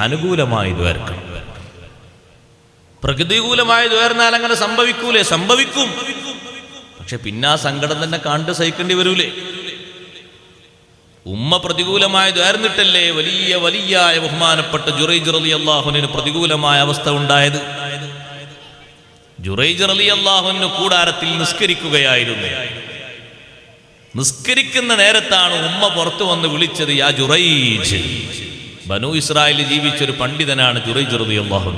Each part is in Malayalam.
അനുകൂലമായി ദ്വേർക്കണം പ്രകൃതികൂലമായി ഉയർന്നാൽ അങ്ങനെ സംഭവിക്കൂലേ? സംഭവിക്കും. പക്ഷെ പിന്നെ ആ സങ്കടം തന്നെ കണ്ട് സഹിക്കേണ്ടി വരൂലേ? ഉമ്മ പ്രതികൂലമായത് ഉയർന്നിട്ടല്ലേ വലിയ വലിയ ബഹുമാനപ്പെട്ട ജുറൈജ് അലി അള്ളാഹുവിന് പ്രതികൂലമായ അവസ്ഥ ഉണ്ടായത്. ജുറൈജ് അലി അള്ളാഹുവിന് കൂടാരത്തിൽ നിസ്കരിക്കുകയായിരുന്നു. നിസ്കരിക്കുന്ന നേരത്താണ് ഉമ്മ പുറത്തു വന്ന് വിളിച്ചത് യാ ജുറൈജ്. ബനു ഇസ്രായേലിൽ ജീവിച്ചൊരു പണ്ഡിതനാണ് ജുറൈ ജുറുദി അള്ളാഹു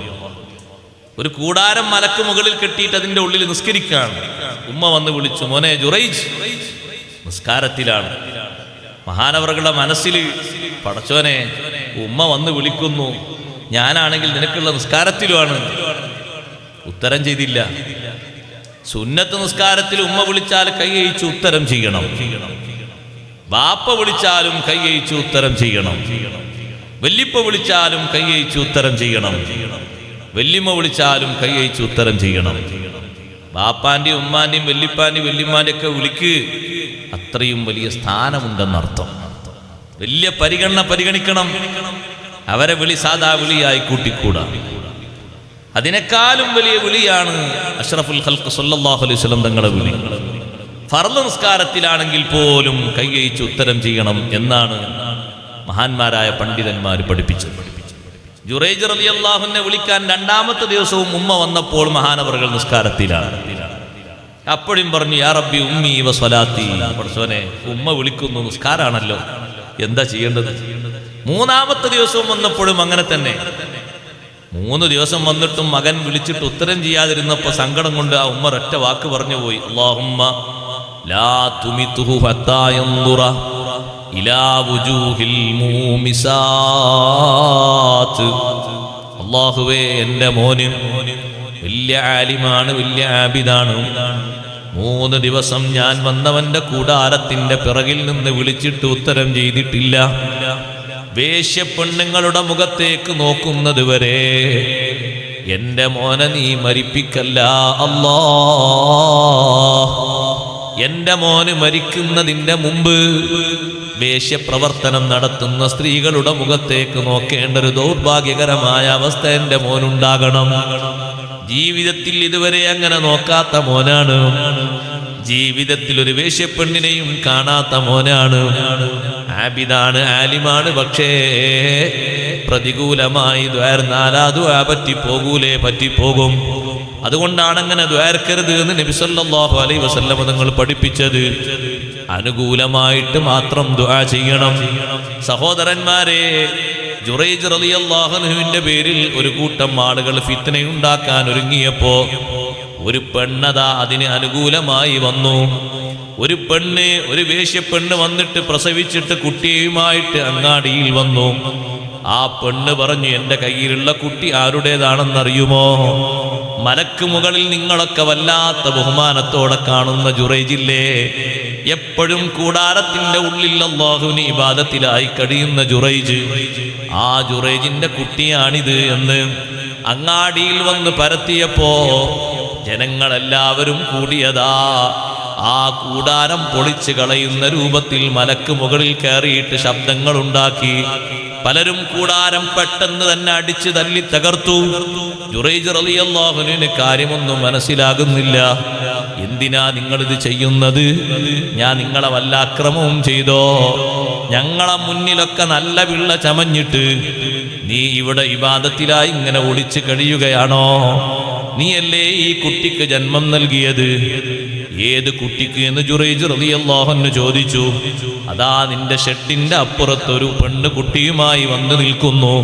ഒരു കൂടാരം മലക്ക് മുകളിൽ കെട്ടിയിട്ട് അതിന്റെ ഉള്ളിൽ നിസ്കരിക്കുകയാണ്. ഉമ്മ വന്ന് വിളിച്ചു മോനെ ജുറൈജ് നിസ്കാരത്തിലാണ്. മഹാനവറുകളുടെ മനസ്സിൽ പടച്ചോനെ ഉമ്മ വന്ന് വിളിക്കുന്നു. ഞാനാണെങ്കിൽ നിനക്കുള്ള നിസ്കാരത്തിലുമാണ്. ഉത്തരം ചെയ്തില്ല. സുന്നത്ത് നിസ്കാരത്തിൽ ഉമ്മ വിളിച്ചാൽ കൈയച്ചു ഉത്തരം ചെയ്യണം. ബാപ്പ വിളിച്ചാലും കൈയച്ചു ഉത്തരം ചെയ്യണം. വല്യപ്പ വിളിച്ചാലും കൈയച്ചു ഉത്തരം ചെയ്യണം. വല്യമ്മ വിളിച്ചാലും കൈയച്ചു ഉത്തരം ചെയ്യണം. ബാപ്പാന്റെയും ഉമ്മാന്റെയും വല്യപ്പാന്റെയും വല്യമ്മാന്റെയും ഒക്കെ വിളിക്ക്. അത്രയും വലിയ സ്ഥാനമുണ്ടെന്നർത്ഥം. വലിയ പരിഗണന പരിഗണിക്കണം. അവരെ വിളി സാധാ വിളിയായി കൂട്ടിക്കൂടാ. അതിനേക്കാളും വലിയ വിളിയാണ് അഷ്റഫുൽ ഹൽക്ക് സല്ലല്ലാഹു അലൈഹി വസല്ലം തങ്ങളുടെ വിളി. ഫർദ് നിസ്കാരത്തിലാണെങ്കിൽ പോലും കൈയച്ച് ഉത്തരം ചെയ്യണം എന്നാണ് മഹാന്മാരായ പണ്ഡിതന്മാർ പഠിപ്പിച്ചു. ജുറൈജ് റലി അള്ളാഹുവിനെ വിളിക്കാൻ രണ്ടാമത്തെ ദിവസവും ഉമ്മ വന്നപ്പോൾ മഹാനവറുകൾ നിസ്കാരത്തിലാണ്. അപ്പോഴും പറഞ്ഞു യാ റബ്ബി ഉമ്മി ഇവ സ്വലാത്തി. പഠിച്ചോനെ ഉമ്മ വിളിക്കുന്നു നിസ്കാരാണല്ലോ. എന്താ ചെയ്യേണ്ടത്? മൂന്നാമത്തെ ദിവസവും വന്നപ്പോഴും അങ്ങനെ തന്നെ. മൂന്ന് ദിവസം വന്നിട്ടും മകൻ വിളിച്ചിട്ട് ഉത്തരം ചെയ്യാതിരുന്നപ്പോ സങ്കടം കൊണ്ട് ആ ഉമ്മ ഒറ്റ വാക്ക് പറഞ്ഞു പോയി അള്ളാഹുമ്മ ലാ തുമി തുഹു മൂമിസാത്ത് അള്ളാഹുവേ എന്റെ മോന് വലിയ ആലിമാണ് വലിയ ആബിദാണ്. മൂന്ന് ദിവസം ഞാൻ വന്നവന്റെ കൂടാരത്തിന്റെ പിറകിൽ നിന്ന് വിളിച്ചിട്ട് ഉത്തരം ചെയ്തിട്ടില്ല. വേശ്യപ്പെണ്ണുങ്ങളുടെ മുഖത്തേക്ക് നോക്കുന്നത് വരെ എന്റെ മോനെ നീ മരിപ്പിക്കല്ല അല്ലാ. എന്റെ മോന് മരിക്കുന്നതിന്റെ മുമ്പ് വേശ്യപ്രവർത്തനം നടത്തുന്ന സ്ത്രീകളുടെ മുഖത്തേക്ക് നോക്കേണ്ട ഒരു ദൗർഭാഗ്യകരമായ അവസ്ഥ എന്റെ മോനുണ്ടാകണം. ജീവിതത്തിൽ ഇതുവരെ അങ്ങനെ നോക്കാത്ത മോനാണ്. ജീവിതത്തിൽ ഒരു വേശ്യപ്പെണ്ണിനെയും കാണാത്ത മോനാണ്. ആബിദാണ് ആലിമാണ് പക്ഷേ പ്രതികൂലമായി ദ്വാരനാലാതു ദ്വാ പറ്റിപ്പോകൂലേ പറ്റിപ്പോകും. അതുകൊണ്ടാണ് അങ്ങനെ ദ്വാരക്കരുത് എന്ന് നബിസല്ലാഹു അലൈ അലൈഹി നിങ്ങൾ പഠിപ്പിച്ചത്. അനുകൂലമായിട്ട് മാത്രം ദ്വാ ചെയ്യണം. സഹോദരന്മാരെ ജുറൈജ് റലിയല്ലാഹുനുവിന്റെ പേരിൽ ഒരു കൂട്ടം ആളുകൾ ഫിത്തനയുണ്ടാക്കാൻ ഒരുങ്ങിയപ്പോ ഒരു പെണ്ണതാ അതിന് അനുകൂലമായി വന്നു. ഒരു പെണ്ണ് ഒരു വേശ്യപ്പെണ്ണ് വന്നിട്ട് പ്രസവിച്ചിട്ട് കുട്ടിയുമായിട്ട് അങ്ങാടിയിൽ വന്നു. ആ പെണ്ണ് പറഞ്ഞു എന്റെ കയ്യിലുള്ള കുട്ടി ആരുടേതാണെന്നറിയുമോ? മലക്ക് മുകളിൽ നിങ്ങളൊക്കെ വല്ലാത്ത ബഹുമാനത്തോടെ കാണുന്ന ജുറൈജില്ലേ? എപ്പോഴും കൂടാരത്തിന്റെ ഉള്ളിൽ അള്ളാഹുവിന് ഇബാദത്തിലായി കഴിയുന്ന ജുറൈജ്. ആ ജുറൈജിന്റെ കുട്ടിയാണിത് എന്ന് അങ്ങാടിയിൽ വന്ന് പരത്തിയപ്പോ ജനങ്ങളെല്ലാവരും കൂടിയതാ. ആ കൂടാരം പൊളിച്ചു കളയുന്ന രൂപത്തിൽ മലക്ക് മുകളിൽ കയറിയിട്ട് ശബ്ദങ്ങൾ ഉണ്ടാക്കി. പലരും കൂടാരം പെട്ടെന്ന് തന്നെ അടിച്ചു തല്ലി തകർത്തു. ജുറൈജ് റളിയല്ലാഹുവിന് കാര്യമൊന്നും മനസ്സിലാകുന്നില്ല. എന്തിനാ നിങ്ങളിത് ചെയ്യുന്നത്? ഞാൻ നിങ്ങളെ വല്ല അക്രമവും ചെയ്തോ? ഞങ്ങളെ മുന്നിലൊക്കെ നല്ല വിള്ള ചമഞ്ഞിട്ട് നീ ഇവിടെ ഇബാദത്തിലായി ഇങ്ങനെ ഒളിച്ചു കഴിയുകയാണോ? നീയല്ലേ ഈ കുട്ടിക്ക് ജന്മം നൽകിയത്? ഏത് കുട്ടിക്ക് എന്ന് ജുറൈജ് റളിയല്ലാഹുവിന് ചോദിച്ചു. അതാ നിന്റെ ഷെട്ടിന്റെ അപ്പുറത്തൊരു പെണ്ണ് കുട്ടിയുമായി വന്നു നിൽക്കുന്നു.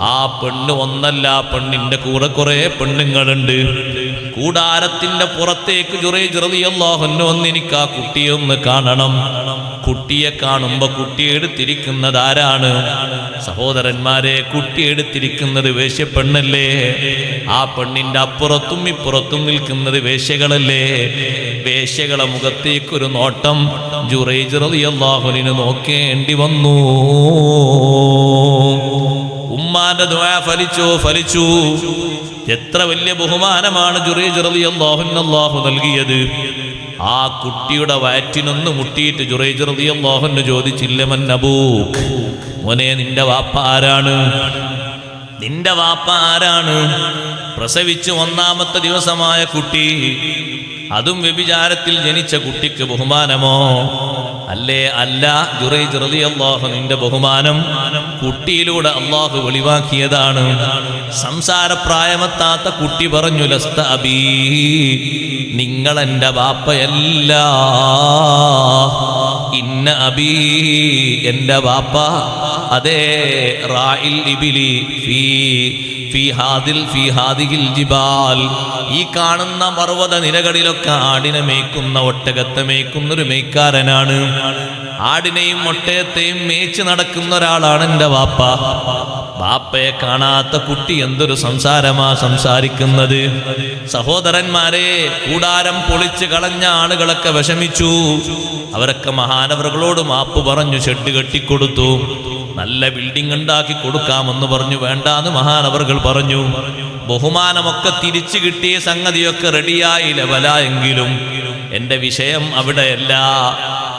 ആ പെണ്ണ് ഒന്നല്ല പെണ്ണിന്റെ കൂടെ കുറെ പെണ്ണുങ്ങളുണ്ട്. കൂടാരത്തിന്റെ പുറത്തേക്ക് ജുറൈജ് റളിയല്ലാഹുവിന് വന്ന് എനിക്ക് ആ കുട്ടിയെ ഒന്ന് കാണണം. കുട്ടിയെ കാണുമ്പോ കുട്ടി എടുത്തിരിക്കുന്നത് ആരാണ്? സഹോദരന്മാരെ കുട്ടി എടുത്തിരിക്കുന്നത് വേശ്യപ്പെണ്ണല്ലേ? ആ പെണ്ണിന്റെ അപ്പുറത്തും ഇപ്പുറത്തും നിൽക്കുന്നത് വേശ്യകളല്ലേ? വേശ്യകളെ മുഖത്തേക്കൊരു നോട്ടം ജുറൈജ് റളിയല്ലാഹുവിന് നോക്കേണ്ടി വന്നു. ഉമ്മാന്റെ ദുആ ഫലിച്ചോ ഫലിച്ചു. എത്ര വലിയ ബഹുമാനമാണ് ജുറൈജ് റളിയല്ലാഹുവിന് അല്ലാഹു നൽകിയത്. ആ കുട്ടിയുടെ വയറ്റിനൊന്ന് മുട്ടിയിട്ട് ജുറൈജ് റളിയല്ലാഹുവിന് ചോദിച്ചില്ല മൻ അബൂക്ക് മോനെ നിന്റെ വാപ്പ ആരാണ്? നിന്റെ വാപ്പ ആരാണ്? പ്രസവിച്ച് ഒന്നാമത്തെ ദിവസമായ കുട്ടി അതും വ്യഭിചാരത്തിൽ ജനിച്ച കുട്ടിക്ക് ബഹുമാനമോ? അല്ലേ? അല്ല. ജുറൈജ് അള്ളാഹു നിന്റെ ബഹുമാനം കുട്ടിയിലൂടെ അള്ളാഹു വെളിവാക്കിയതാണ്. സംസാരപ്രായമെത്താത്ത കുട്ടി പറഞ്ഞു ലസ്ത അബീ നിങ്ങൾ എന്റെ ബാപ്പയല്ല. ഇന്ന അബീ എന്റെ ബാപ്പ അതേ റായിൽ ഇബിലി ഫീ ഈ കാണുന്ന പർവത നിരകളിലൊക്കെ ആടിനെ മേയ്ക്കുന്ന ഒട്ടകത്തെ മേയ്ക്കുന്ന ഒരു മേയ്ക്കാരനാണ്. ആടിനെയും ഒട്ടയത്തെയും മേച്ച് നടക്കുന്ന ഒരാളാണ് എന്റെ വാപ്പ. വാപ്പയെ കാണാത്ത കുട്ടി എന്തൊരു സംസാരമാ സംസാരിക്കുന്നത്. സഹോദരന്മാരെ കൂടാരം പൊളിച്ച് കളഞ്ഞ ആളുകളൊക്കെ വിഷമിച്ചു. അവരൊക്കെ മഹാനവറുകളോട് മാപ്പ് പറഞ്ഞു ഷെഡ് കെട്ടിക്കൊടുത്തു. നല്ല ബിൽഡിംഗ് ഉണ്ടാക്കി കൊടുക്കാമെന്ന് പറഞ്ഞു. വേണ്ടാന്ന് മഹാനവർ പറഞ്ഞു. ബഹുമാനമൊക്കെ തിരിച്ചു കിട്ടിയ സംഗതിയൊക്കെ റെഡിയായി ലെവല എങ്കിലും എന്റെ വിഷയം അവിടെയല്ല.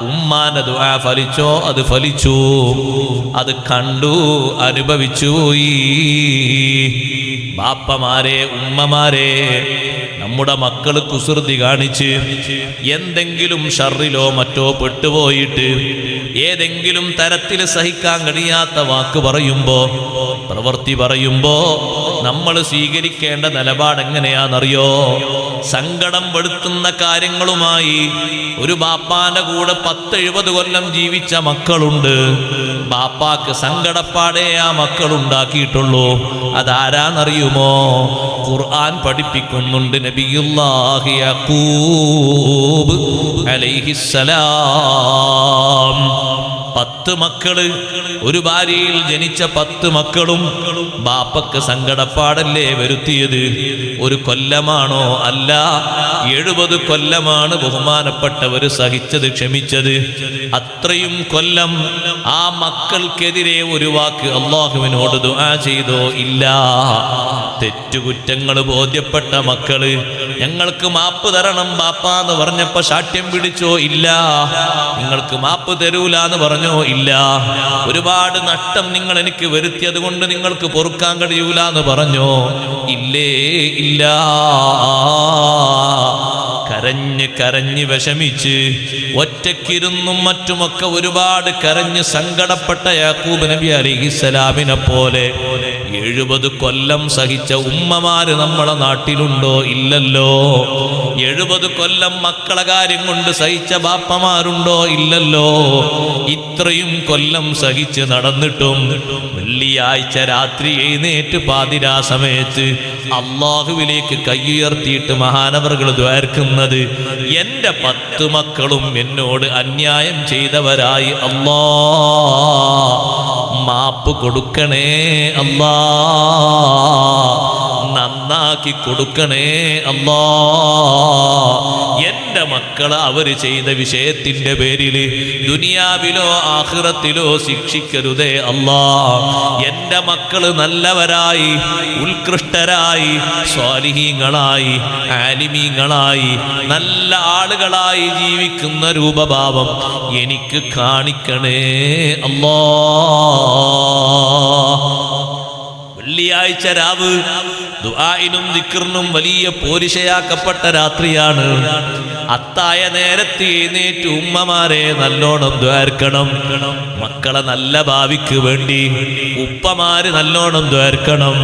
ഉമ്മാന്റെ ദുആ ഫലിച്ചോ? അത് ഫലിച്ചു. അത് കണ്ടു അനുഭവിച്ചു. ബാപ്പമാരെ ഉമ്മമാരെ നമ്മുടെ മക്കൾ കുസൃതി കാണിച്ച് എന്തെങ്കിലും ഷറിലോ മറ്റോ പെട്ടുപോയിട്ട് ഏതെങ്കിലും തരത്തിൽ സഹിക്കാൻ കഴിയാത്ത വാക്ക് പറയുമ്പോ പ്രവൃത്തി പറയുമ്പോ നമ്മൾ സ്വീകരിക്കേണ്ട നിലപാട് എങ്ങനെയാണെന്നറിയോ? സങ്കടം പെടുത്തുന്ന കാര്യങ്ങളുമായി ഒരു ബാപ്പാന്റെ കൂടെ പത്ത് എഴുപത് കൊല്ലം ജീവിച്ച മക്കളുണ്ട്. ബാപ്പാക്ക് സങ്കടപ്പാടേ ആ മക്കൾ ഉണ്ടാക്കിയിട്ടുള്ളൂ അതാരാന്നറിയുമോ? ഖുർആൻ പഠിപ്പിക്കുന്നുണ്ട് നബിയുല്ലാഹി അലൈഹിസ്സലാം. പത്ത് മക്കൾ. ഒരു ഭാര്യയിൽ ജനിച്ച പത്ത് മക്കളും ബാപ്പക്ക് സങ്കടപ്പാടല്ലേ വരുത്തിയത്? ഒരു കൊല്ലമാണോ അല്ല എഴുപത് കൊല്ലമാണ് ബഹുമാനപ്പെട്ടവർ സഹിച്ചത് ക്ഷമിച്ചത്. അത്രയും കൊല്ലം ആ മക്കൾക്കെതിരെ ഒരു വാക്ക് അള്ളാഹുവിനോട് ദുആ ചെയ്തോ? ഇല്ല. തെറ്റുകുറ്റങ്ങൾ ബോധ്യപ്പെട്ട മക്കൾ ഞങ്ങൾക്ക് മാപ്പ് തരണം ബാപ്പ എന്ന് പറഞ്ഞപ്പോ ശാഠ്യം പിടിച്ചോ? ഇല്ല. നിങ്ങൾക്ക് മാപ്പ് തരൂല എന്ന് പറഞ്ഞോ ഇല്ല ഒരുപാട് നഷ്ടം നിങ്ങൾ എനിക്ക് വരുത്തിയത് കൊണ്ട് നിങ്ങൾക്ക് പൊറുക്കാൻ കഴിയൂല എന്ന് പറഞ്ഞോ. ഇല്ലേ ഇല്ല. കരഞ്ഞ് കരഞ്ഞ് വിഷമിച്ച് ഒറ്റക്കിരുന്നും മറ്റുമൊക്കെ ഒരുപാട് കരഞ്ഞ് സങ്കടപ്പെട്ട യാക്കൂബ് നബി അലിഹിസലാമിനെ പോലെ എഴുപത് കൊല്ലം സഹിച്ച ഉമ്മമാര് നമ്മളെ നാട്ടിലുണ്ടോ? ഇല്ലല്ലോ. എഴുപത് കൊല്ലം മക്കളെ കാര്യം കൊണ്ട് സഹിച്ച ബാപ്പമാരുണ്ടോ? ഇല്ലല്ലോ. ഇത്രയും കൊല്ലം സഹിച്ച് നടന്നിട്ടും വെള്ളിയാഴ്ച രാത്രി എഴുന്നേറ്റ് പാതിരാ സമയത്ത് അള്ളാഹുവിലേക്ക് കൈയുയർത്തിയിട്ട് മഹാനവറുകൾ ദ്വാർക്കുന്നത് എന്റെ പത്ത് മക്കളും എന്നോട് അന്യായം ചെയ്തവരായി അല്ലാ മാപ്പ് കൊടുക്കണേ അല്ലാ. നന്നാക്കി കൊടുക്കണേ അല്ലാ. എന്റെ മക്കൾ അവർ ചെയ്ത വിഷയത്തിന്റെ പേരിൽ ദുനിയാവിലോ ആഹ്റത്തിലോ ശിക്ഷിക്കരുതേ അല്ലാ. എന്റെ മക്കൾ നല്ലവരായി ഉത്കൃഷ്ടരായി സ്വാലിഹീങ്ങളായി ആലിമീങ്ങളായി നല്ല ആളുകളായി ജീവിക്കുന്ന രൂപഭാവം എനിക്ക് കാണിക്കണേ അല്ലാ. വെള്ളിയാഴ്ച രാവ്. ദുആഇനും നിക്കറിനും വലിയ പോരിശയാക്കപ്പെട്ട രാത്രിയാണ്. അത്തായ നേരത്തെ എഴുന്നേറ്റ് ഉമ്മമാരെ നല്ലോണം ദ്വാർക്കണം മക്കളെ നല്ല ഭാവിക്ക് വേണ്ടി ഉപ്പമാര് നല്ലോണം ദ്വാർക്കണം